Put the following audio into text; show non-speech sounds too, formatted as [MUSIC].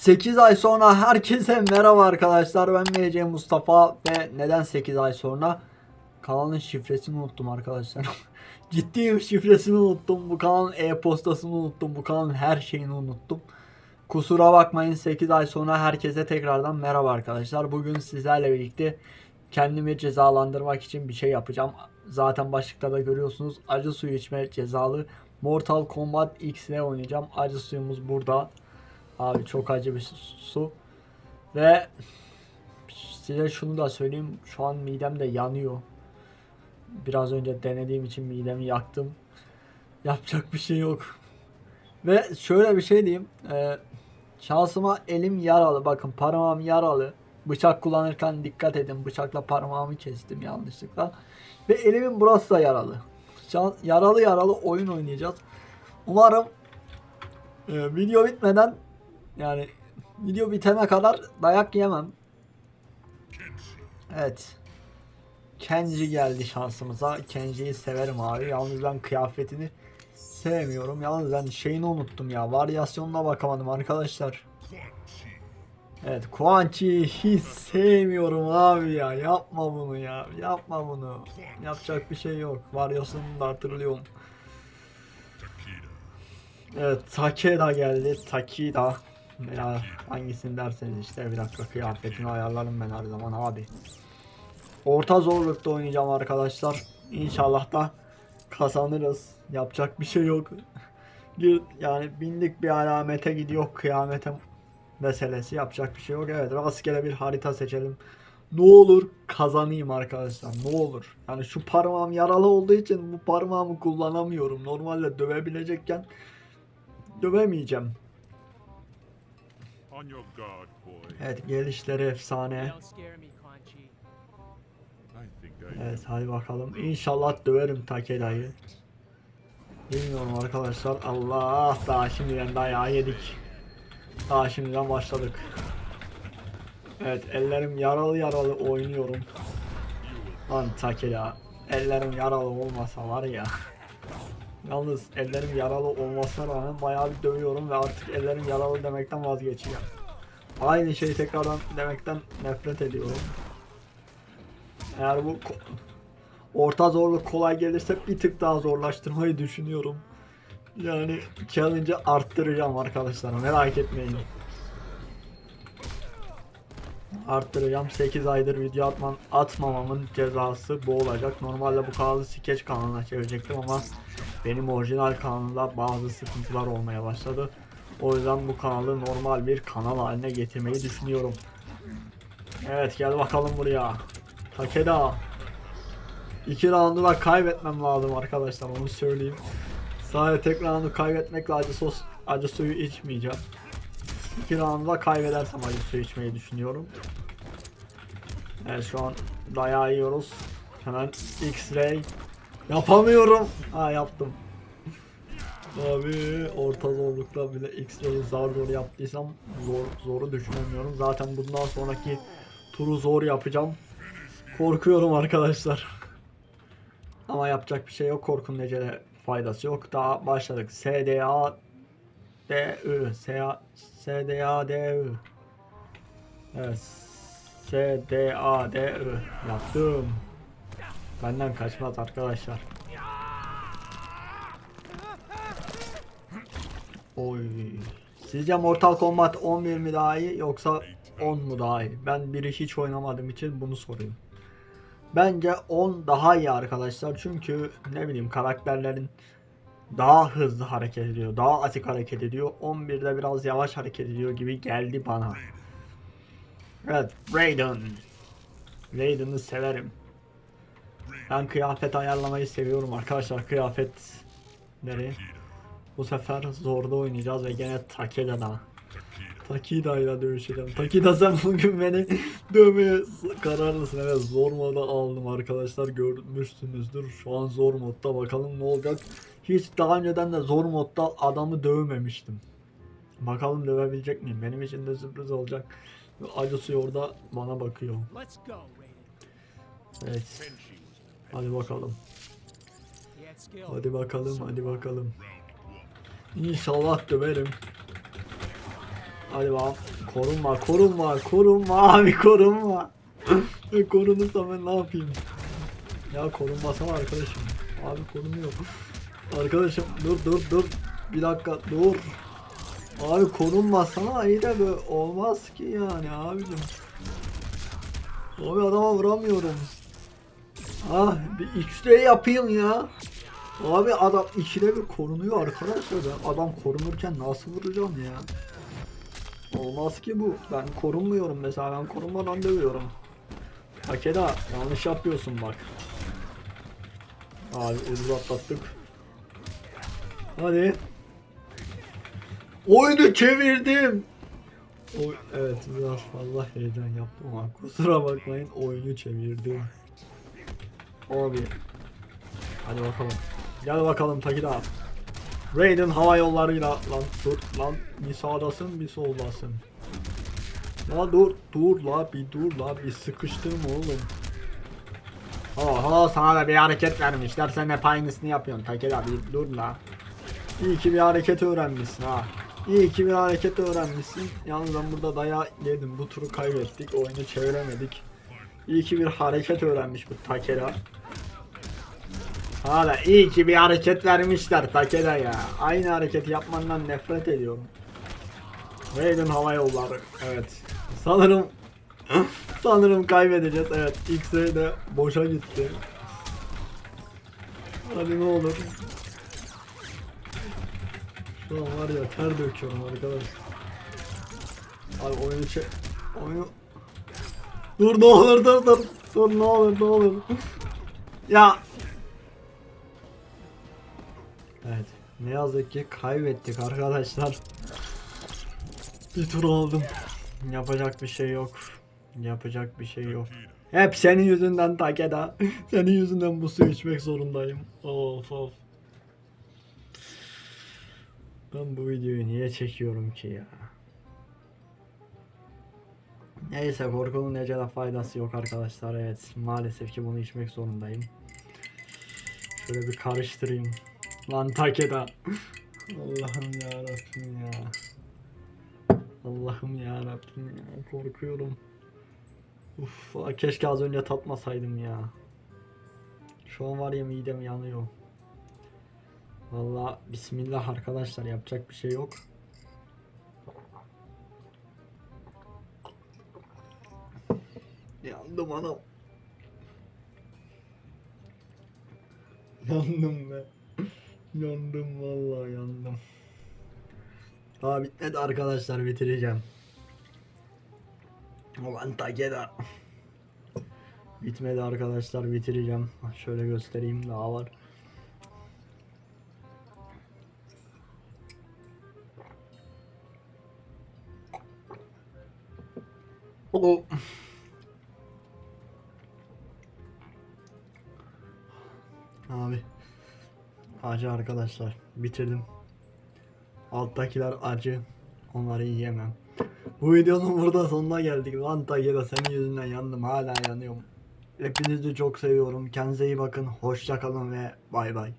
8 ay sonra herkese merhaba arkadaşlar. Ben MC Mustafa ve neden 8 ay sonra? Kanalın şifresini unuttum arkadaşlar. [LAUGHS] Ciddiyim şifresini unuttum. Bu kanalın e-postasını unuttum. Bu kanalın her şeyini unuttum. Kusura bakmayın 8 ay sonra herkese tekrardan merhaba arkadaşlar. Bugün sizlerle birlikte kendimi cezalandırmak için bir şey yapacağım. Zaten başlıkta da görüyorsunuz. Acı suyu içme cezalı Mortal Kombat X ile oynayacağım. Acı suyumuz burada. Abi çok acı bir su. Ve size şunu da söyleyeyim. Şu an midem de yanıyor. Biraz önce denediğim için midemi yaktım. [LAUGHS] Yapacak bir şey yok. Ve şöyle bir şey diyeyim. Ee, şansıma elim yaralı. Bakın parmağım yaralı. Bıçak kullanırken dikkat edin. Bıçakla parmağımı kestim yanlışlıkla. Ve elimin burası da yaralı. Şans, yaralı yaralı oyun oynayacağız. Umarım e, video bitmeden yani video bitene kadar dayak yemem. Evet. Kenji geldi şansımıza. Kenji'yi severim abi. Yalnız ben kıyafetini sevmiyorum. Yalnız ben şeyini unuttum ya. Varyasyonuna bakamadım arkadaşlar. Evet Quan hiç sevmiyorum abi ya. Yapma bunu ya. Yapma bunu. Yapacak bir şey yok. Varyasyonunu da hatırlıyorum. Evet Takeda geldi. Takeda. Ya hangisini derseniz işte bir dakika kıyafetini ayarlarım ben her zaman abi. Orta zorlukta oynayacağım arkadaşlar. İnşallah da kazanırız. Yapacak bir şey yok. Yani bindik bir alamete gidiyor kıyamete meselesi yapacak bir şey yok. Evet rastgele bir harita seçelim. Ne olur kazanayım arkadaşlar ne olur. Yani şu parmağım yaralı olduğu için bu parmağımı kullanamıyorum. Normalde dövebilecekken dövemeyeceğim. Evet gelişleri efsane. Don't scare me, Quan Chi. I think I Evet hadi bakalım. İnşallah döverim Takeda'yı. Bilmiyorum arkadaşlar. Allah daha şimdiden dayağı yedik. Daha şimdiden başladık. Evet ellerim yaralı yaralı oynuyorum. Lan Takeda. Ellerim yaralı olmasa var ya. Yalnız ellerim yaralı olmasına rağmen bayağı bir dövüyorum ve artık ellerim yaralı demekten vazgeçeceğim. Aynı şeyi tekrardan demekten nefret ediyorum. Eğer bu orta zorluk kolay gelirse bir tık daha zorlaştırmayı düşünüyorum. Yani challenge'ı arttıracağım arkadaşlar merak etmeyin. Arttıracağım 8 aydır video atmam, atmamamın cezası bu olacak. Normalde bu kanalı skeç kanalına çevirecektim ama benim orijinal kanalımda bazı sıkıntılar olmaya başladı. O yüzden bu kanalı normal bir kanal haline getirmeyi düşünüyorum. Evet gel bakalım buraya. Takeda. İki roundu da kaybetmem lazım arkadaşlar onu söyleyeyim. Sadece tek roundu kaybetmekle acı sos, acı suyu içmeyeceğim. İki roundu da kaybedersem acı suyu içmeyi düşünüyorum. Evet şu an dayağı yiyoruz. Hemen X-Ray. Yapamıyorum. Ha yaptım. Abi orta zorlukta bile X-Ray'i zar zor yaptıysam zor, zoru düşünemiyorum. Zaten bundan sonraki turu zor yapacağım. Korkuyorum arkadaşlar. Ama yapacak bir şey yok. Korkunun necele faydası yok. Daha başladık. SDA DÜ SDA DÜ Evet. SDA DÜ Yaptım. Benden kaçmaz arkadaşlar. Oy. Sizce Mortal Kombat 11 mi daha iyi yoksa 10 mu daha iyi? Ben biri hiç oynamadığım için bunu soruyorum. Bence 10 daha iyi arkadaşlar. Çünkü ne bileyim karakterlerin daha hızlı hareket ediyor. Daha atik hareket ediyor. 11'de biraz yavaş hareket ediyor gibi geldi bana. Evet Raiden. Raiden'ı severim. Ben kıyafet ayarlamayı seviyorum arkadaşlar. Kıyafetleri. Bu sefer zorda oynayacağız ve gene Takeda'da. Takida ile dövüşeceğim. Takida sen bugün beni [LAUGHS] dövmeye kararlısın. Evet zor moda aldım arkadaşlar görmüşsünüzdür. Şu an zor modda bakalım ne olacak. Hiç daha önceden de zor modda adamı dövmemiştim. Bakalım dövebilecek miyim? Benim için de sürpriz olacak. Acısı orada bana bakıyor. Evet. Hadi bakalım. Hadi bakalım, hadi bakalım. İnşallah döverim. Hadi bakalım. Korunma, korunma, korunma [LAUGHS] abi korunma. [LAUGHS] Korunursa ben ne yapayım? Ya korunmasana arkadaşım. Abi korunuyor. Arkadaşım dur dur dur. Bir dakika dur. Abi korunmasana iyi de böyle olmaz ki yani abicim. Abi adama vuramıyorum. Ah bir X-ray yapayım ya. Abi adam ikide bir korunuyor arkadaşlar. Ben adam korunurken nasıl vuracağım ya? Olmaz ki bu. Ben korunmuyorum mesela. Ben korunmadan dövüyorum. Takeda yanlış yapıyorsun bak. Abi ucuz atlattık. Hadi. Oyunu çevirdim. Oy, evet biraz fazla heyecan yaptım ama kusura bakmayın oyunu çevirdim. Abi. Hadi bakalım. Gel bakalım Takida. Raiden hava yollarıyla lan dur lan bir sağdasın bir soldasın. La dur dur la bir dur la bir sıkıştırma oğlum. Oho sana da bir hareket vermişler sen hep aynısını yapıyorsun Takeda bir dur la. İyi ki bir hareket öğrenmişsin ha. İyi ki bir hareket öğrenmişsin. Yalnız ben burada dayağı yedim. Bu turu kaybettik. Oyunu çeviremedik. İyi ki bir hareket öğrenmiş bu Takeda. Hala iyi ki bir hareket vermişler Takeda ya. Aynı hareketi yapmandan nefret ediyorum. Raiden hava yolları. Evet. Sanırım sanırım kaybedeceğiz. Evet. X-Ray de boşa gitti. Hadi ne olur. Şu an var ya ter döküyorum arkadaş. Abi oyunu çek... Oyunu... Dur ne olur dur dur. Dur ne olur ne olur. ya. Evet. Ne yazık ki kaybettik arkadaşlar. Bir tur aldım. Yapacak bir şey yok. Yapacak bir şey yok. Hep senin yüzünden Takeda. [LAUGHS] Senin yüzünden bu suyu içmek zorundayım. Of of. Ben bu videoyu niye çekiyorum ki ya? Neyse korkunun ecele faydası yok arkadaşlar. Evet maalesef ki bunu içmek zorundayım. Şöyle bir karıştırayım. Lan Takeda. Allah'ım ya Rabbim ya. Allah'ım ya Rabbim ya. Korkuyorum. Uf, keşke az önce tatmasaydım ya. Şu an var ya midem yanıyor. Valla bismillah arkadaşlar yapacak bir şey yok. Yandım anam. Yandım be. yandım vallahi yandım. Daha bitmedi arkadaşlar bitireceğim. Ulan Takeda. Bitmedi arkadaşlar bitireceğim. Şöyle göstereyim daha var. O. Abi. Acı arkadaşlar. Bitirdim. Alttakiler acı. Onları yiyemem. Bu videonun burada sonuna geldik. Lan Takeda senin yüzünden yandım. Hala yanıyorum. Hepinizi çok seviyorum. Kendinize iyi bakın. Hoşça kalın ve bay bay.